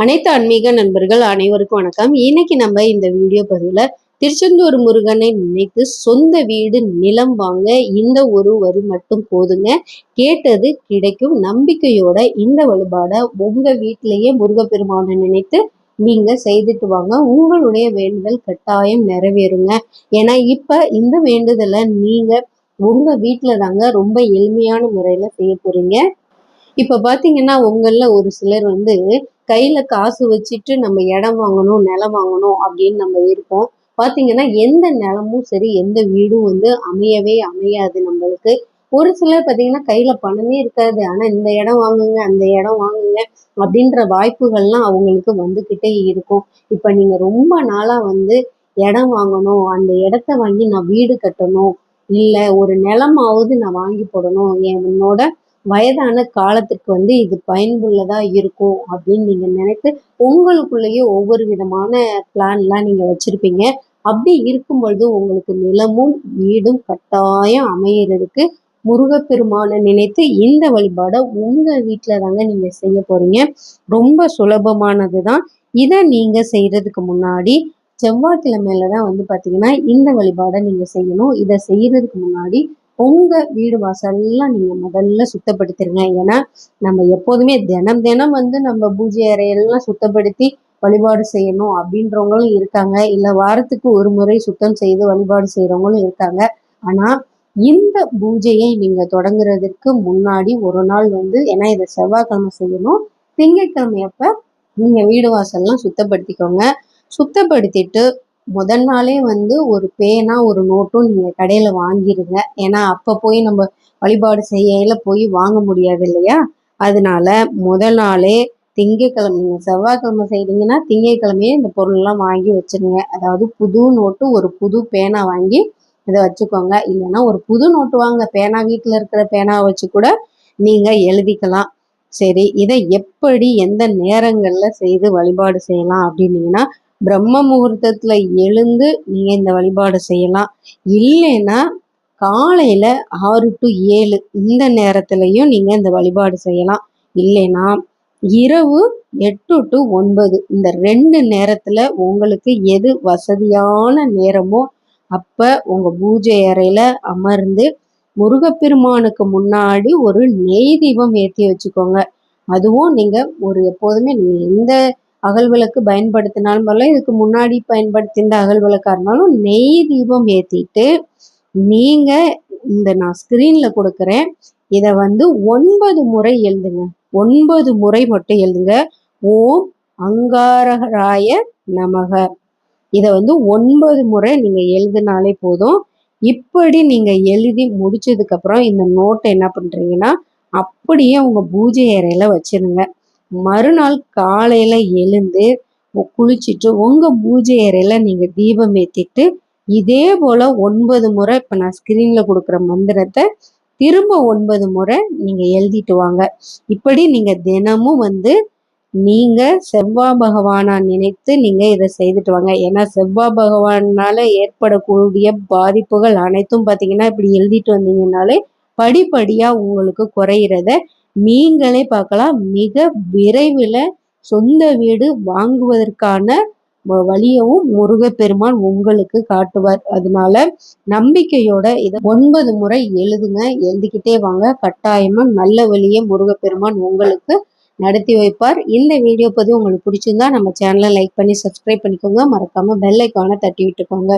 அனைத்து ஆன்மீக நண்பர்கள் அனைவருக்கும் வணக்கம். இன்னைக்கு நம்ம இந்த வீடியோ பதிவில் திருச்செந்தூர் முருகனை நினைத்து சொந்த வீடு நிலம் வாங்க இந்த ஒரு வரி மட்டும் போதுங்க. கேட்டது கிடைக்கும் நம்பிக்கையோட இந்த வழிபாடை உங்க வீட்டிலேயே முருகப்பெருமானை நினைத்து நீங்க செய்துட்டு வாங்க. உங்களுடைய வேண்டுதல் கட்டாயம் நிறைவேறுங்க. ஏன்னா இப்ப இந்த வேண்டுதலை நீங்க உங்க வீட்டுல தாங்க ரொம்ப எளிமையான முறையில செய்ய போறீங்க. இப்ப பாத்தீங்கன்னா உங்கள ஒரு சிலர் வந்து கையில காசு வச்சுட்டு நம்ம இடம் வாங்கணும் நிலம் வாங்கணும் அப்படின்னு நம்ம இருக்கோம். பாத்தீங்கன்னா எந்த நிலமும் சரி எந்த வீடும் வந்து அமையவே அமையாது நம்மளுக்கு. ஒரு சிலர் பார்த்தீங்கன்னா கையில பணமே இருக்காது. ஆனா இந்த இடம் வாங்குங்க அந்த இடம் வாங்குங்க அப்படின்ற வாய்ப்புகள்லாம் அவங்களுக்கு வந்துக்கிட்டே இருக்கும். இப்ப நீங்க ரொம்ப நாளா வந்து இடம் வாங்கணும் அந்த இடத்த வாங்கி நான் வீடு கட்டணும் இல்லை ஒரு நிலமாவது நான் வாங்கி போடணும் என்னோட வயதான காலத்துக்கு வந்து இது பயனுள்ளதாக இருக்கும் அப்படின்னு நீங்கள் நினைத்து உங்களுக்குள்ளேயே ஒவ்வொரு விதமான பிளான்லாம் நீங்கள் வச்சுருப்பீங்க. அப்படி இருக்கும் பொழுது உங்களுக்கு நிலமும் வீடும் கட்டாயம் அமையிறதுக்கு முருகப்பெருமானை நினைத்து இந்த வழிபாடை உங்கள் வீட்டில் தாங்க நீங்கள் செய்ய போகிறீங்க ரொம்ப சுலபமானது தான். இதை நீங்கள் செய்கிறதுக்கு முன்னாடி செவ்வாய்க்கிழமையில தான் வந்து பார்த்தீங்கன்னா இந்த வழிபாடை நீங்கள் செய்யணும். இதை செய்கிறதுக்கு முன்னாடி உங்கள் வீடு வாசல்லாம் நீங்கள் முதல்ல சுத்தப்படுத்திடுங்க ஏன்னா நம்ம எப்போதுமே தினம் தினம் வந்து நம்ம பூஜை அறையெல்லாம் சுத்தப்படுத்தி வழிபாடு செய்யணும் அப்படின்றவங்களும் இருக்காங்க. இல்லை வாரத்துக்கு ஒரு முறை சுத்தம் செய்து வழிபாடு செய்கிறவங்களும் இருக்காங்க. ஆனால் இந்த பூஜையை நீங்கள் தொடங்குறதுக்கு முன்னாடி ஒரு நாள் வந்து ஏன்னா இதை செவ்வாய்க்கிழமை செய்யணும். திங்கட்கிழமை அப்போ நீங்கள் வீடு வாசல்லாம் சுத்தப்படுத்திக்கோங்க. சுத்தப்படுத்திட்டு முதல் நாளே வந்து ஒரு பேனா ஒரு நோட்டும் நீங்கள் கடையில் வாங்கிடுங்க ஏன்னா அப்போ போய் நம்ம வழிபாடு செய்யல போய் வாங்க முடியாது இல்லையா? அதனால முதல் நாளே திங்கக்கிழமை நீங்கள் செவ்வாய்க்கிழமை செய்கிறீங்கன்னா திங்கக்கிழமையே இந்த பொருள்லாம் வாங்கி வச்சுருங்க. அதாவது புது நோட்டு ஒரு புது பேனா வாங்கி இதை வச்சுக்கோங்க. இல்லைன்னா ஒரு புது நோட்டு வாங்க பேனா வீட்டில் இருக்கிற பேனாவை வச்சு கூட நீங்கள் எழுதிக்கலாம். சரி இதை எப்படி எந்த நேரங்களில் செய்து வழிபாடு செய்யலாம் அப்படின்னீங்கன்னா பிரம்ம முகூர்த்தத்தில் எழுந்து நீங்கள் இந்த வழிபாடு செய்யலாம். இல்லைன்னா காலையில் ஆறு டு ஏழு இந்த நேரத்துலையும் நீங்கள் இந்த வழிபாடு செய்யலாம். இல்லைன்னா இரவு எட்டு டு ஒன்பது இந்த ரெண்டு நேரத்தில் உங்களுக்கு எது வசதியான நேரமோ அப்போ உங்கள் பூஜை அறையில் அமர்ந்து முருகப்பெருமானுக்கு முன்னாடி ஒரு நெய் தீபம் ஏற்றி வச்சுக்கோங்க. அதுவும் நீங்கள் ஒரு எப்போதுமே நீங்கள் எந்த அகல் விளக்கு பயன்படுத்தினாலும் பரவாயில்ல. இதுக்கு முன்னாடி பயன்படுத்தியிருந்த அகல் விளக்காக இருந்தாலும் நெய் தீபம் ஏற்றிட்டு நீங்கள் இந்த நான் ஸ்க்ரீனில் கொடுக்குறேன். இதை வந்து ஒன்பது முறை எழுதுங்க. ஒன்பது முறை மட்டும் எழுதுங்க. ஓம் அங்காரகராய நமக. இதை வந்து ஒன்பது முறை நீங்கள் எழுதினாலே போதும். இப்படி நீங்கள் எழுதி முடிச்சதுக்கப்புறம் இந்த நோட்டை என்ன பண்ணுறீங்கன்னா அப்படியே உங்கள் பூஜை அறையில் வச்சுருங்க. மறுநாள் காலையில எழுந்து குளிச்சுட்டு உங்க பூஜை அறையில நீங்க தீபம் ஏத்திட்டு இதே போல ஒன்பது முறை இப்ப நான் ஸ்கிரீன்ல கொடுக்குற மந்திரத்தை திரும்ப ஒன்பது முறை நீங்க எழுதிட்டு வாங்க. இப்படி நீங்க தினமும் வந்து நீங்க செவ்வாய் பகவானா நினைத்து நீங்க இதை செய்துட்டு வாங்க. ஏன்னா செவ்வாய் பகவானால ஏற்படக்கூடிய பாதிப்புகள் அனைத்தும் பாத்தீங்கன்னா இப்படி எழுதிட்டு வந்தீங்கன்னாலே படிப்படியா உங்களுக்கு குறையிறத நீங்களே பார்க்கலாம். மிக விரைவில் சொந்த வீடு வாங்குவதற்கான வழியவும் முருகப்பெருமான் உங்களுக்கு காட்டுவார். அதனால நம்பிக்கையோட இதை ஒன்பது முறை எழுதுங்க. எழுதிக்கிட்டே வாங்க. கட்டாயமா நல்ல வழியை முருகப்பெருமான் உங்களுக்கு நடத்தி வைப்பார். இந்த வீடியோ பதிவு உங்களுக்கு பிடிச்சிருந்தா நம்ம சேனலை லைக் பண்ணி சப்ஸ்கிரைப் பண்ணிக்கோங்க. மறக்காம பெல் ஐக்கானை தட்டி விட்டுக்கோங்க.